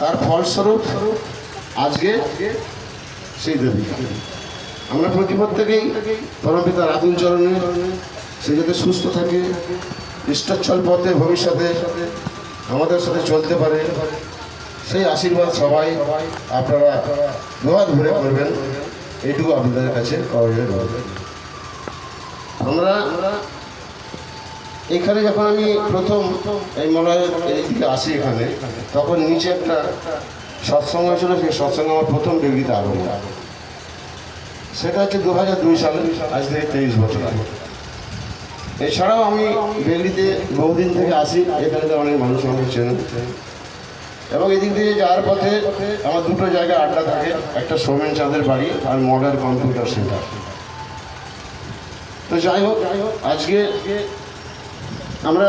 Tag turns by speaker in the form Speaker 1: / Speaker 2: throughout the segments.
Speaker 1: তার ফলস্বরূপ আজকে সেই দেবী আমরা প্রতি প্রত্যেকেই পরমপিতার আদিম চরণে সে যাতে সুস্থ থাকে ইষ্টচ্ছল পথে ভবিষ্যতে আমাদের সাথে চলতে পারে, সেই আশীর্বাদ সবাই আপনারা দোয়া ধরে করবেন। এইটুকু আপনাদের কাছে হবে আমরা এখানে যখন আমি প্রথম এই মলয়ের দিকে আসি এখানে, তখন নিচে একটা সৎসঙ্গ ছিল সেই সৎসঙ্গে আমার প্রথম ডিগ্রিতে আরম্ভ। সেটা হচ্ছে দু হাজার দুই সালে, আজ থেকে তেইশ বছর আগে। এছাড়াও আমি বেগড়িতে বহুদিন থেকে আসি, এখানে তো অনেক মানুষ আমাকে চেনে এবং এদিক দিয়ে যাওয়ার পথে আমার দুটো জায়গায় আড্ডা থাকে, একটা সোমেন চাঁদের বাড়ি আর মডার্ন কম্পিউটার সেন্টার। তো যাই হোক, আজকে আমরা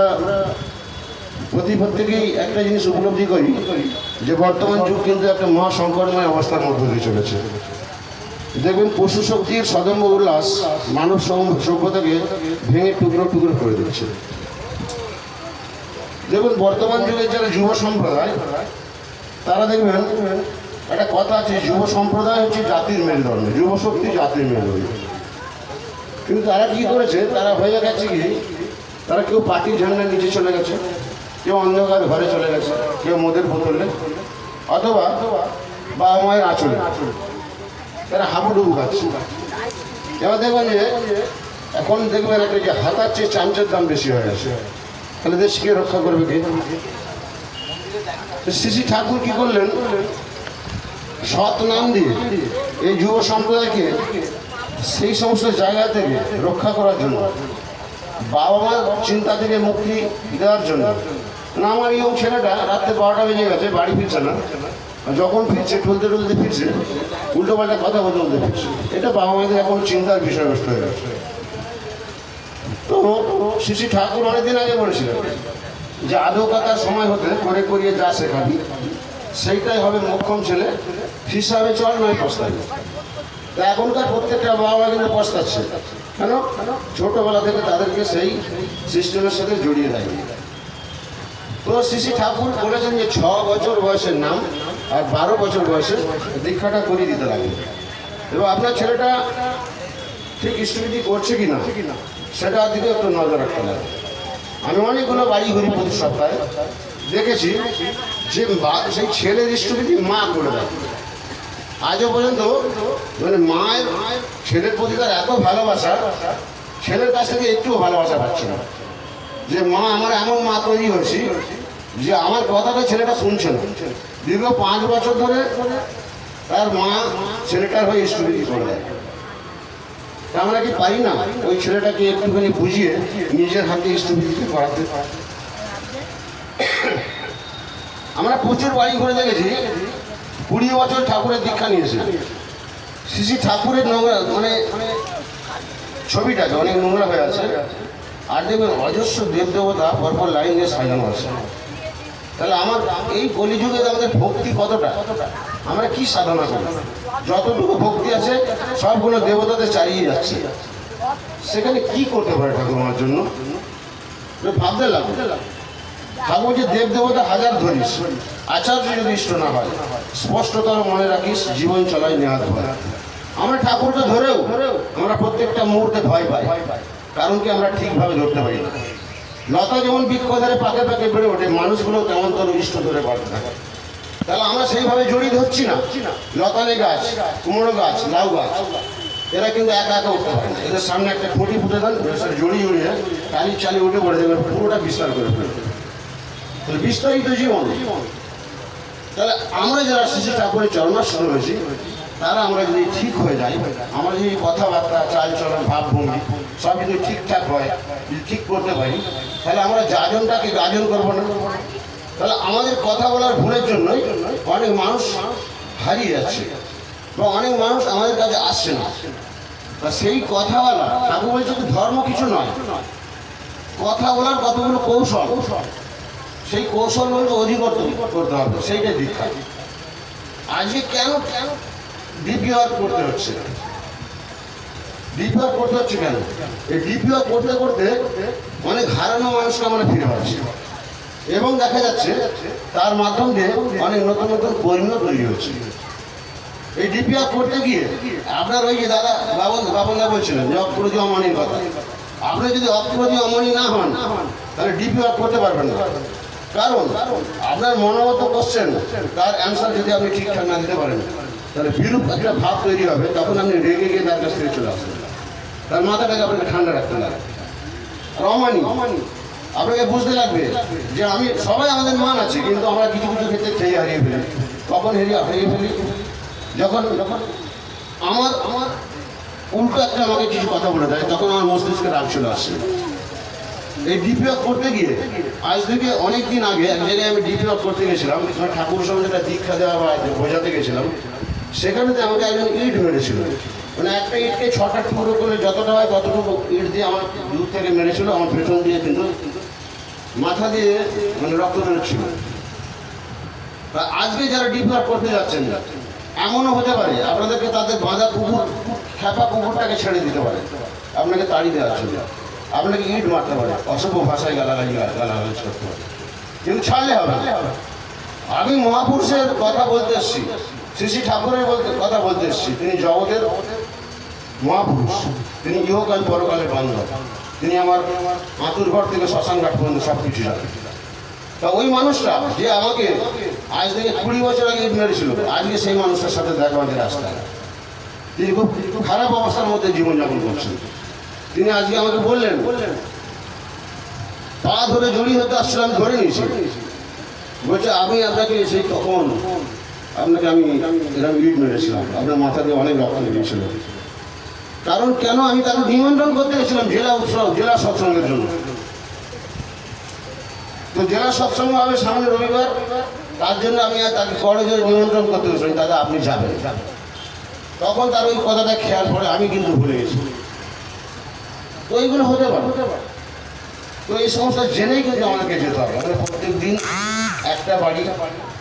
Speaker 1: প্রতি প্রত্যেকেই একটা জিনিস উপলব্ধি করি, যে বর্তমান যুগ কিন্তু একটা মহা সংকটময় অবস্থার মধ্যে দিয়ে চলেছে। দেখবেন পশু শক্তির সদম্ব উল্লাস মানব সভ্যতাকে ভেঙে টুকরো টুকরো করে দিচ্ছে। দেখুন, বর্তমান যুগের যারা যুব সম্প্রদায়, তারা দেখবেন, একটা কথা আছে, যুব সম্প্রদায় হচ্ছে জাতির মেরুদণ্ড, যুব শক্তি জাতির মেরুদণ্ড। কিন্তু তারা কি করেছে, তারা হয়ে গেছে কি তারা কেউ পার্টির ঝান্ডার নিচে চলে গেছে, কেউ অন্ধকার ঘরে চলে গেছে, কেউ মদের বোতলে, অথবা বাবা মায়ের আঁচলে। তারা হাবুডুবু খাচ্ছে। এবার দেখবেন যে, এখন দেখবেন একটা যে হাতার চেয়ে চামচের দাম বেশি হয়ে গেছে। তাহলে দেশকে রক্ষা করবে কে? শ্রী ঠাকুর কি করলেন? সৎ নাম দিয়ে এই যুব সম্প্রদায়কে সেই সমস্ত জায়গা থেকে রক্ষা করার জন্য বাবা মা চিন্তা থেকে মুক্তি দেওয়ার জন্য। না আমার ইয়ং ছেলেটা রাত্রে বারোটা বেজে গেছে, বাড়ি ফিরছে না। যখন ফিরছে টুলতে টুলতে ফিরছে, উল্টো পাল্টা কথা বলতে বলতে ফিরছে। এটা বাবা মাদের এখন চিন্তার বিষয়বস্তু হয়ে গেছে। তো শ্রী ঠাকুর অনেকদিন আগে বলেছিলেন যে আদৌ কাকার সময় হতে করে করিয়ে যা শেখাবি, সেইটাই হবে মোক্ষম ছেলে। হিসাবে চল নয় পস্তাবি। তা এখনকার প্রত্যেকটা বাবা মা কিন্তু পস্তাচ্ছে। কেন ছোটবেলা থেকে তাদেরকে সেই সিস্টেমের সাথে জড়িয়ে দেয়। তো শ্রী ঠাকুর বলেছেন যে ছ বছর বয়সের নাম আর বারো বছর বয়সে দীক্ষাটা করিয়ে দিতে লাগবে এবং আপনার ছেলেটা ঠিক স্টুডিটি করছে কি না সেটার দিকে একটু নজর রাখতে হবে। আমি অনেকগুলো বাড়ি ঘুরি প্রতি সপ্তাহে, দেখেছি যে সেই ছেলের স্টুডিটি মা করে দেয়। আজও পর্যন্ত মানে মায়ের ছেলের প্রতি তার এত ভালোবাসা, ছেলের কাছ থেকে একটুও ভালোবাসা পাচ্ছে না। যে মা, আমার এমন মা তৈরি হয়েছি যে আমার কথাটা ছেলেটা শুনছে না। দীর্ঘ পাঁচ বছর ধরে তার মা ছেলেটার হয়ে স্টুডিটি করে? দেয় আমরা কি পারি না ওই ছেলেটাকে একটুখানি বুঝিয়ে নিজের হাতে স্টুডিটি করাতে আমরা প্রচুর বাড়ি ঘুরে দেখেছি। কুড়ি বছর ঠাকুরের দীক্ষা নিয়েছে। শ্রী ঠাকুরের নোংরা মানে ছবিটাকে অনেক নোংরা হয়ে আছে। আর দেখবেন অজস্র দেব দেবতা পরপর লাইন দিয়ে সাজানো আছে। তাহলে আমার এই কলিযুগে আমাদের ভক্তি কতটা? আমরা কি সাধনা করি? যতটুকু ভক্তি আছে, সবগুলো দেবতাদের চালিয়ে যাচ্ছে। সেখানে কি করতে পারে ঠাকুর আমার জন্য? ভাবতে লাগবে। ঠাকুর যে দেব দেবতা হাজার ধরিস, আচার্য যদি ইষ্ট না হয়, স্পষ্টতর মনে রাখিস, জীবন চলাই নেওয়ার ভয় আমরা ঠাকুরকে ধরেও আমরা প্রত্যেকটা মুহূর্তে ভয় পাই। কারণ কি আমরা ঠিকভাবে ধরতে পারি না। লতা যেমন বৃক্ষ ধরে পাকে পাকে বেড়ে ওঠে মানুষগুলো তেমন তোর ইষ্ট ধরে বাড়তে থাকে। তাহলে আমরা সেইভাবে জড়িয়ে ধরছি না। লতানে গাছ, কুমড়ো গাছ, লাউ গাছ, এরা কিন্তু একা একা উঠতে পারে না। এদের সামনে একটা খুঁটি ফুটে দেন সেটা জড়িয়ে জড়িয়ে টালি চালিয়ে উঠে পড়ে দেবে পুরোটা বিস্তার করে ফেলবে তাহলে বিস্তারিত জীবন। তাহলে আমরা যারা শিশু ঠাকুরের চরণাশ্রম হয়েছি তারা আমরা যদি ঠিক হয়ে যাই, আমরা যদি কথাবার্তা চাল চলন ভাবভঙ্গি, সব যদি ঠিকঠাক হয়, যদি ঠিক করতে পারি, তাহলে আমরা যাজনটাকে গাজন করব না। তাহলে আমাদের কথা বলার ভুলের জন্যই অনেক মানুষ হারিয়ে যাচ্ছে বা অনেক মানুষ আমাদের কাছে আসছে না। তা সেই কথা বলা ঠাকুর বলছে ধর্ম কিছু নয়, কথা বলার কতগুলো কৌশল, সেই কৌশলগুলো অধিকত করতে হবে সেইটা দীক্ষা। আজকে কেন কেন ডিপিআর করতে হচ্ছে। ডিপিআর করতে হচ্ছে কেন? এই ডিপিআর করতে করতে অনেক হারানো মানুষকে আমরা ফিরে পাচ্ছি এবং দেখা যাচ্ছে তার মাধ্যম দিয়ে অনেক নতুন নতুন কর্মীও তৈরি হচ্ছে। এই ডিপিআর করতে গিয়ে আপনার ওই যে দাদা বাবন বাবনদা বলছিলেন যে অপ্রতি অমানির কথা। আপনি যদি অপ্রতি অমানি না হন, তাহলে ডিপিআর করতে পারবেন না। কারণ আপনার মনোমত কোশ্চেন তার অ্যান্সার যদি আপনি ঠিকঠাক না দিতে পারেন। তাহলে বিরূপ একটা ভাব তৈরি হবে তখন আপনি রেগে গিয়ে তার কাছ থেকে চলে আসবেন। তার মাথাটাকে আপনাকে ঠান্ডা রাখতে লাগবে আর অমানি আপনাকে বুঝতে লাগবে যে আমি সবাই আমাদের মান আছে কিন্তু আমরা কিছু কিছু ক্ষেত্রে খেয়ে হারিয়ে ফেলি। কখন হারিয়ে হারিয়ে ফেলি? যখন যখন আমার আমার উল্টো একটা আমাকে কিছু কথা বলে দেয় তখন আমার মস্তিষ্কে রাগ চলে আসছে এই ডিপিওয়াক করতে গিয়ে আজ থেকে অনেক দিন আগে এক জায়গায় আমি ডিপিওয়াক করতে গেছিলাম ঠাকুর সঙ্গে একটা দীক্ষা দেওয়া বা বোঝাতে গেছিলাম। সেখানেতে আমাকে একজন ইট মেরেছিল। মানে একটা ইটকে ছটা টুকরো করে যতটা হয় ততটুকু ইট দিয়ে আমার দূর থেকে মেরেছিল, আমার পেছন দিয়ে কিন্তু মাথা দিয়ে মানে রক্ত বেরোচ্ছিল। আজকে যারা ডিপ্লট করতে যাচ্ছেন, এমনও হতে পারে, আপনাদেরকে তাদের বাঁধা কুকুর খেপা কুকুরটাকে ছেড়ে দিতে পারে। আপনাকে তাড়ি দেওয়ার জন্য। আপনাকে ইট মারতে পারে। অসভ্য ভাষায় গালাগালি গালাগালি করতে পারে। কিন্তু ছাড়লে হবে আমি মহাপুরুষের কথা বলতে এসছি। শ্রী শ্রী ঠাকুরের কথা বলতে এসছি। তিনি জগতের মহাপুরুষ। তিনি ইহকাল পরকালের বান্ধব। তিনি আমার মাতুর ঘর থেকে শ্মশান ঘাট পর্যন্ত সব কিছু জানেন। তা ওই মানুষটা যে আমাকে আজ থেকে কুড়ি বছর আগে মেরেছিল আজকে সেই মানুষটার সাথে দেখা আমাদের রাস্তায় তিনি খুব খারাপ অবস্থার মধ্যে জীবনযাপন করছেন। তিনি আজকে আমাকে বললেন, পা ধরে জড়িয়ে হতে আসছিলাম ধরে নিয়েছি। বলছে, আমি আপনাকে সেই তখন আপনাকে আমি এরকম ইট মেরেছিলাম। আপনার মাথা দিয়ে অনেক রক্ত বেরিয়েছিল। কারণ কেন আমি তাকে নিমন্ত্রণ করতে গেছিলাম জেলা উৎসব, জেলা সৎসঙ্গের জন্য? তো জেলা সৎসঙ্গ হবে সামনে রবিবার। তার জন্য আমি আর তাকে কলেজের নিমন্ত্রণ করতে গেছিলাম দাদা, আপনি যাবেন। তখন তার ওই কথাটা খেয়াল করে আমি কিন্তু ভুলে গেছি। তো এইগুলো হতে পারে। তো এই সমস্ত জেনেই কিন্তু আমাদেরকে যেতে হবে। প্রত্যেক দিন একটা বাড়ি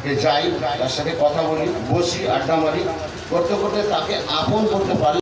Speaker 1: এ যাই, তার সাথে কথা বলি, বসি, আড্ডা মারি, করতে করতে তাকে আপন করতে পারি।